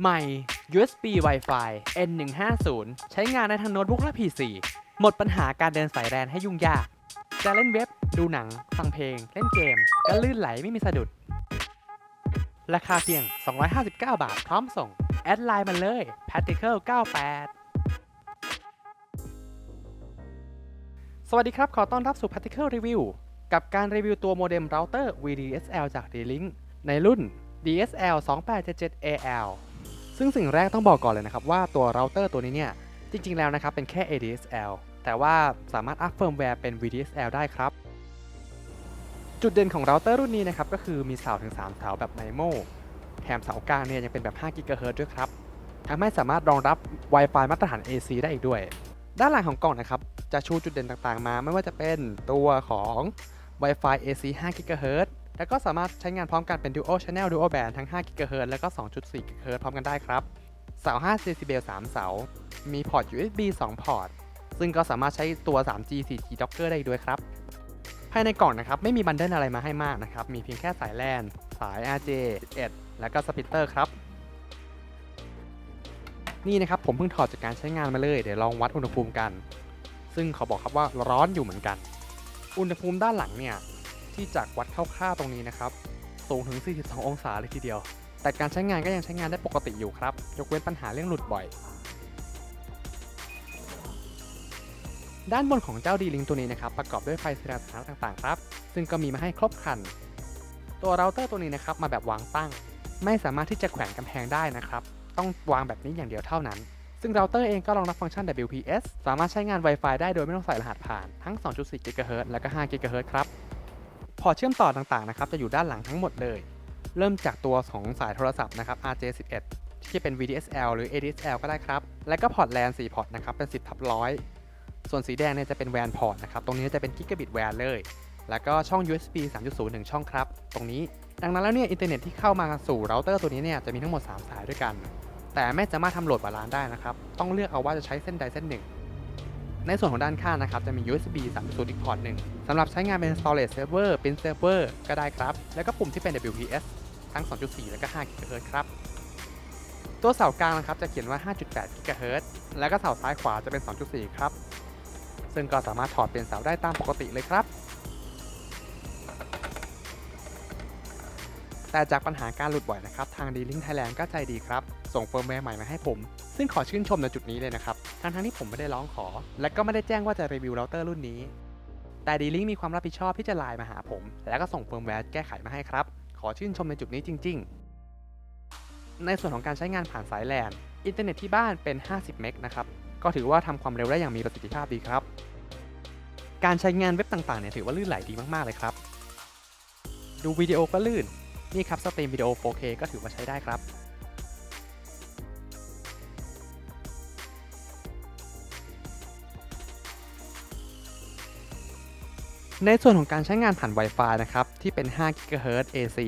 ใหม่ USB Wi-Fi N150 ใช้งานได้ทั้งโน้ตบุ๊กและ PC หมดปัญหาการเดินสายแลนให้ยุ่งยาก จะเล่นเว็บ ดูหนัง ฟังเพลง เล่นเกม ก็ลื่นไหลไม่มีสะดุด ราคาเพียง 259 บาท พร้อมส่ง แอดไลน์มาเลย Particle 98สวัสดีครับ ขอต้อนรับสู่ Particle Review กับการรีวิวตัวโมเด็มเราเตอร์ VDSL จาก D-Link ในรุ่น DSL 2877AL ซึ่งสิ่งแรกต้องบอกก่อนเลยนะครับว่าตัวเราเตอร์ตัวนี้เนี่ยจริงๆแล้วนะครับเป็นแค่ ADSL แต่ว่าสามารถอัพเฟิร์มแวร์เป็น VDSL ได้ครับ จุดเด่นของเราเตอร์รุ่นนี้นะครับก็คือมีเสาถึง 3 เสาแบบ MIMO แถมเสากลางเนี่ยยังเป็นแบบ5 GHz ด้วยครับทำให้สามารถรองรับ Wi-Fi มาตรฐาน AC ได้อีกด้วย ด้านหลังของกล่องนะครับ จะชูจุดเด่นต่างๆมา ไม่ว่าจะเป็นตัวของ Wi-Fi AC 5 GHz แล้วก็สามารถใช้งานพร้อมกันเป็น Dual Channel Dual Band ทั้ง 5 GHz แล้วก็ 2.4 GHz พร้อมกันได้ครับเสา5 decibel 3 เสา มีพอร์ต USB 2 พอร์ต ซึ่งก็สามารถใช้ตัว 3G 4G Docker ได้ด้วยครับ ภายในกล่องนะครับ ไม่มีบันเดิลอะไรมาให้มากนะครับ มีเพียงแค่สายแลน สาย RJ11 แล้วก็สปิตเตอร์ครับ นี่นะครับ ผมเพิ่งถอดจากการใช้งานมาเลย เดี๋ยวลองวัดอุณหภูมิกัน ซึ่งเขาบอกครับว่าร้อนอยู่เหมือนกัน อุณหภูมิด้านหลังเนี่ย ที่จากวัดคร่าวๆตรงนี้นะครับสูงถึง 42 องศาเลยทีเดียว แต่การใช้งานก็ยังใช้งานได้ปกติอยู่ครับ ยกเว้นปัญหาเรื่องหลุดบ่อย ด้านบนของเจ้าดีลิงตัวนี้นะครับ ประกอบด้วยไฟสีสถานต่างๆ ครับ ซึ่งก็มีมาให้ครบครัน ตัวเราเตอร์ตัวนี้นะครับมาแบบวางตั้ง ไม่สามารถที่จะแขวนกำแพงได้นะครับ ต้องวางแบบนี้อย่างเดียวเท่านั้น ซึ่งเราเตอร์เองก็รองรับฟังก์ชัน WPS สามารถใช้งาน Wi-Fi ได้โดยไม่ต้องใส่รหัสผ่านทั้ง 2.4 GHz และก็ 5 GHz ครับ พอร์ตเชื่อมต่อต่างๆนะครับจะอยู่ด้านหลังทั้งหมดเลย เริ่มจากตัวของสายโทรศัพท์นะครับ RJ11 ที่จะเป็น VDSL หรือ ADSL ก็ได้ครับ และก็พอร์ต LAN 4พอร์ตนะครับเป็น 10ทับร้อยส่วนสีแดงเนี่ยจะเป็น WAN พอร์ตนะครับตรงนี้จะเป็น Gigabit WAN เลย แล้วก็ช่อง USB 3.0 1 ช่องครับ ตรงนี้ดังนั้นแล้วเนี่ยอินเทอร์เน็ตที่เข้ามาสู่เราเตอร์ตัวนี้เนี่ยจะมีทั้งหมด 3 สายด้วยกัน แต่ไม่สามารถทำโหลดบาลานซ์ได้นะครับต้องเลือกเอาว่าจะใช้เส้นใดเส้นหนึ่ง ในส่วนของด้านข้างนะครับ จะมี USB 3.0 อีกพอร์ตหนึ่งสำหรับใช้งานเป็น storage server เป็น server ก็ได้ครับ แล้วก็ปุ่มที่เป็น WPS ทั้ง 2.4 แล้วก็5 GHz ครับ ตัวเสากลางนะครับจะเขียนว่า 5.8 GHz แล้วก็เสาซ้ายขวาจะเป็น 2.4 ครับ ซึ่งก็สามารถถอดเป็นเสาได้ตามปกติเลยครับ แต่จากปัญหาการหลุดบ่อยนะครับ ทาง D-Link Thailand ก็ใจดีครับ ส่งเฟิร์มแวร์ใหม่มาให้ผม ซึ่งขอชื่นชมในจุดนี้เลยนะครับ ทั้งๆที่ผมไม่ได้ร้องขอ และก็ไม่ได้แจ้งว่าจะรีวิวเราเตอร์รุ่นนี้ แต่ D-Link มีความรับผิดชอบที่จะไลน์มาหาผม แล้วก็ส่งเฟิร์มแวร์แก้ไขมาให้ครับ ขอชื่นชมในจุดนี้จริง ๆ ในส่วนของการใช้งานผ่านสายแลนอินเทอร์เน็ตที่บ้านเป็น 50 เมกนะครับ ก็ถือว่าทำความเร็วได้อย่างมีประสิทธิภาพดีครับ การใช้งานเว็บต่างๆเนี่ยถือว่าลื่นไหลดีมากๆเลยครับ ดูวิดีโอก็ลื่น นี่ครับสตรีมวิดีโอ 4K ก็ถือว่าใช้ได้ครับ ในส่วนของการใช้งานผ่าน Wi-Fi นะครับ ที่เป็น 5 GHz AC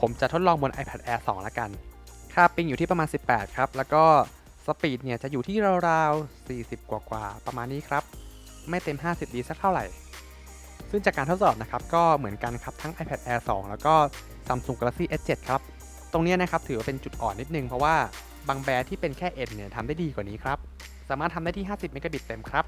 ผมจะทดลองบน iPad Air 2 ละกัน ค่าปิงอยู่ที่ประมาณ 18 ครับ แล้วก็สปีดเนี่ยจะอยู่ที่ราวๆ 40 กว่าๆ ประมาณนี้ครับ ไม่เต็ม 50 ดีสักเท่าไหร่ ซึ่งจากการทดสอบนะครับ ก็เหมือนกันครับ ทั้ง iPad Air 2 แล้วก็ Samsung Galaxy S7 ครับ ตรงนี้นะครับถือว่าเป็นจุดอ่อนนิดนึง เพราะว่าบางแบรนด์ที่เป็นแค่ N เนี่ยทำได้ดีกว่านี้ครับ สามารถทำได้ที่ 50 เมกะบิตเต็มครับ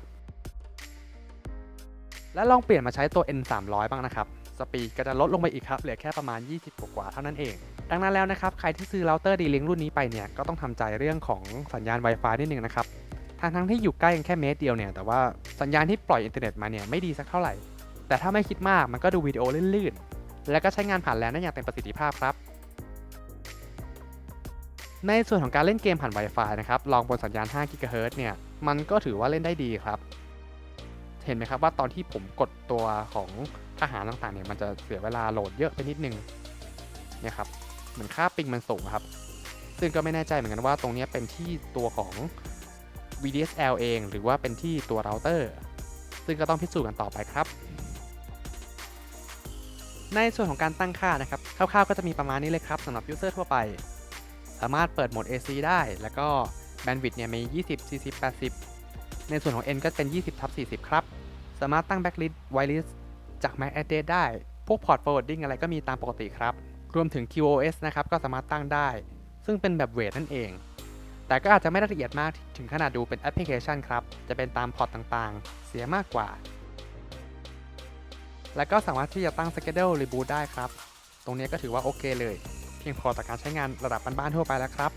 และลองเปลี่ยนมาใช้ตัว N 300บ้างนะครับ สปีดก็จะลดลงไปอีกครับ เหลือแค่ประมาณ 20 กว่าเท่านั้นเอง ดังนั้นแล้วนะครับ ใครที่ซื้อเราเตอร์ดีลิงรุ่นนี้ไปเนี่ยก็ต้องทำใจเรื่องของสัญญาณ Wi-Fi นิดนึงนะครับทั้งทั้งๆที่อยู่ใกล้กันแค่เมตรเดียวเนี่ยแต่ว่าสัญญาณที่ปล่อยอินเทอร์เน็ตมาเนี่ยไม่ดีสักเท่าไหร่ แต่ถ้าไม่คิดมากมันก็ดูวิดีโอลื่นๆแล้วก็ใช้งานผ่านแลนได้อย่างเต็มประสิทธิภาพครับในส่วนของการเล่นเกมผ่าน Wi-Fi นะครับ ลองบนสัญญาณ 5 GHz เนี่ย มันก็ถือว่าเล่นได้ดีครับ เห็นไหมครับว่าตอนที่ผมกดตัวของทหารต่างๆเนี่ยมันจะเสียเวลาโหลดเยอะไปนิดนึงเนี่ยครับเหมือนค่าปิงมันสูงครับ ซึ่งก็ไม่แน่ใจเหมือนกันว่าตรงนี้เป็นที่ตัวของ VDSL เอง หรือว่าเป็นที่ตัวเราเตอร์ ซึ่งก็ต้องพิสูจน์กันต่อไปครับ ในส่วนของการตั้งค่านะครับคร่าวๆก็จะมีประมาณนี้เลยครับสำหรับยูเซอร์ทั่วไป สามารถเปิดโหมด AC ได้ แล้วก็แบนด์วิดต์เนี่ยมี 20 40 80 ในส่วนของ N ก็เป็น 20ทับ40 ครับ สามารถตั้ง backlist whitelist จาก MAC address ได้ พวก port forwarding อะไรก็มีตามปกติครับ รวมถึง QoS นะครับ ก็สามารถตั้งได้ ซึ่งเป็นแบบเวทนั่นเอง แต่ก็อาจจะไม่ละเอียดมากถึงขนาดดูเป็นแอปพลิเคชันครับ จะเป็นตามพอร์ตต่างๆ เสียมากกว่า และก็สามารถที่จะตั้ง Schedule Reboot ได้ครับ ตรงนี้ก็ถือว่าโอเคเลย เพียงพอต่อการใช้งานระดับบ้านๆทั่วไปแล้วครับ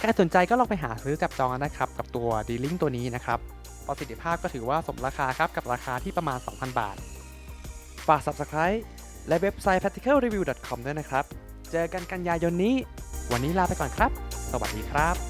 ใครสนใจก็ลองไปหาซื้อจับจองกันนะครับกับตัวดีลิงตัวนี้นะครับประสิทธิภาพก็ถือว่าสมราคาครับกับราคาที่ประมาณ 2,000 บาท ฝาก Subscribe และเว็บไซต์ practicalreview.com ด้วยนะครับ เจอกันกันยายนนี้ วันนี้ลาไปก่อนครับ สวัสดีครับ